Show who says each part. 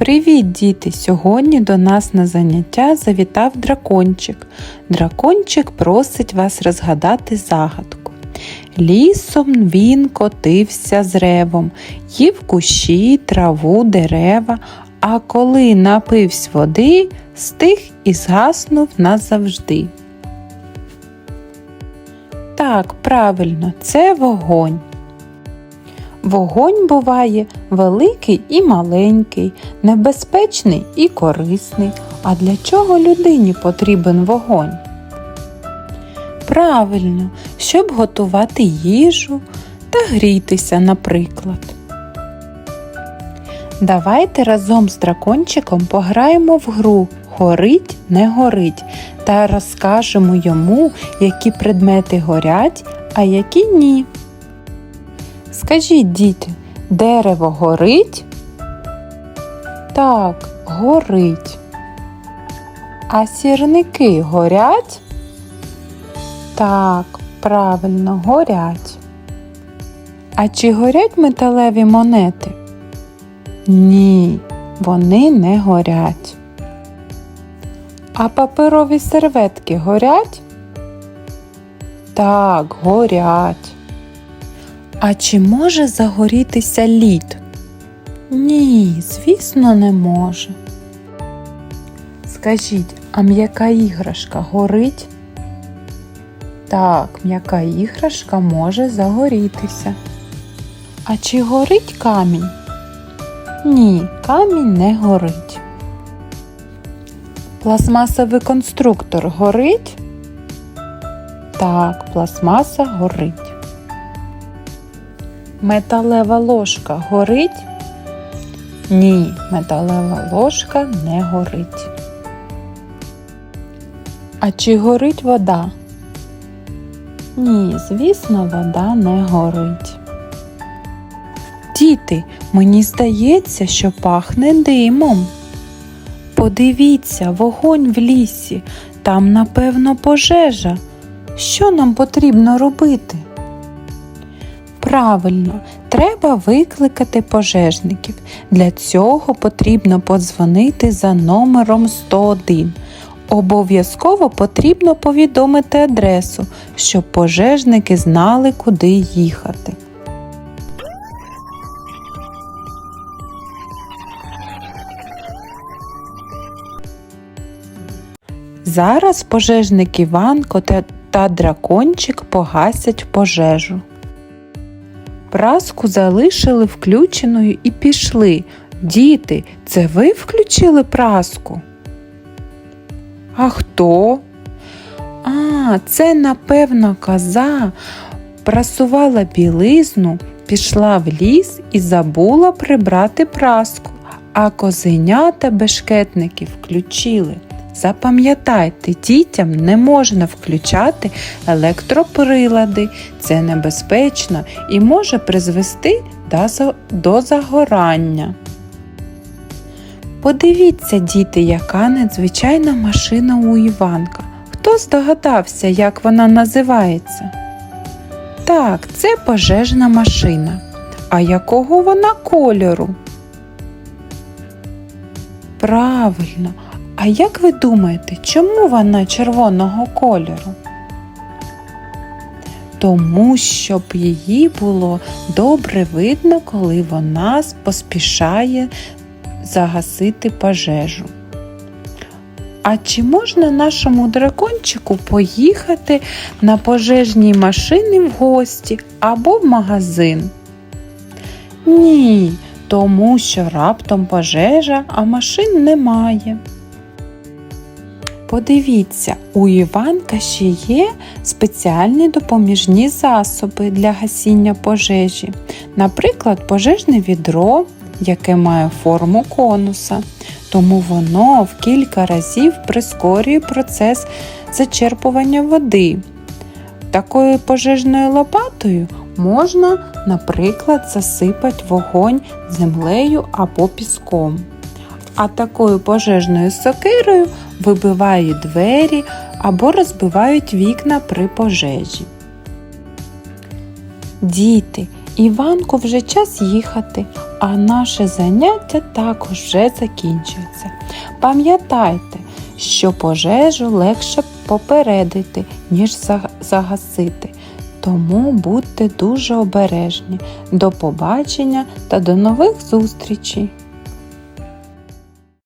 Speaker 1: Привіт, діти! Сьогодні до нас на заняття завітав дракончик. Дракончик просить вас розгадати загадку. Лісом він котився з ревом, їв кущі, траву, дерева, а коли напивсь води, стих і згаснув назавжди. Так, правильно, це вогонь. Вогонь буває великий і маленький, небезпечний і корисний. А для чого людині потрібен вогонь? Правильно, щоб готувати їжу та грітися, наприклад. Давайте разом з дракончиком пограємо в гру Горить, не горить та розкажемо йому, які предмети горять, а які ні. Скажіть, діти, дерево горить? Так, горить. А сірники горять? Так, правильно, горять. А чи горять металеві монети? Ні, вони не горять. А паперові серветки горять? Так, горять. А чи може загорітися лід? Ні, звісно, не може. Скажіть, а м'яка іграшка горить? Так, м'яка іграшка може загорітися. А чи горить камінь? Ні, камінь не горить. Пластмасовий конструктор горить? Так, пластмаса горить. Металева ложка горить? Ні, металева ложка не горить. А чи горить вода? Ні, звісно, вода не горить. Діти, мені здається, що пахне димом. Подивіться, вогонь в лісі, там, напевно, пожежа. Що нам потрібно робити? Правильно, треба викликати пожежників. Для цього потрібно подзвонити за номером 101. Обов'язково потрібно повідомити адресу, щоб пожежники знали, куди їхати. Зараз пожежник Іванко та- дракончик погасять пожежу. Праску залишили включеною і пішли. Діти, це ви включили праску? А хто? А, це, напевно, коза прасувала білизну, пішла в ліс і забула прибрати праску, а козенята бешкетники включили. Запам'ятайте, дітям не можна включати електроприлади, це небезпечно і може призвести до загорання. Подивіться, діти, яка надзвичайна машина у Іванка. Хто здогадався, як вона називається? Так, це пожежна машина. А якого вона кольору? Правильно. А як ви думаєте, чому вона червоного кольору? Тому, щоб її було добре видно, коли вона поспішає загасити пожежу. А чи можна нашому дракончику поїхати на пожежній машині в гості або в магазин? Ні, тому що раптом пожежа, а машин немає. Подивіться, у Іванка ще є спеціальні допоміжні засоби для гасіння пожежі. Наприклад, пожежне відро, яке має форму конуса, тому воно в кілька разів прискорює процес зачерпування води. Такою пожежною лопатою можна, наприклад, засипати вогонь землею або піском. А такою пожежною сокирою вибивають двері або розбивають вікна при пожежі. Діти, Іванку вже час їхати, а наше заняття також вже закінчується. Пам'ятайте, що пожежу легше попередити, ніж загасити. Тому будьте дуже обережні. До побачення та до нових зустрічей!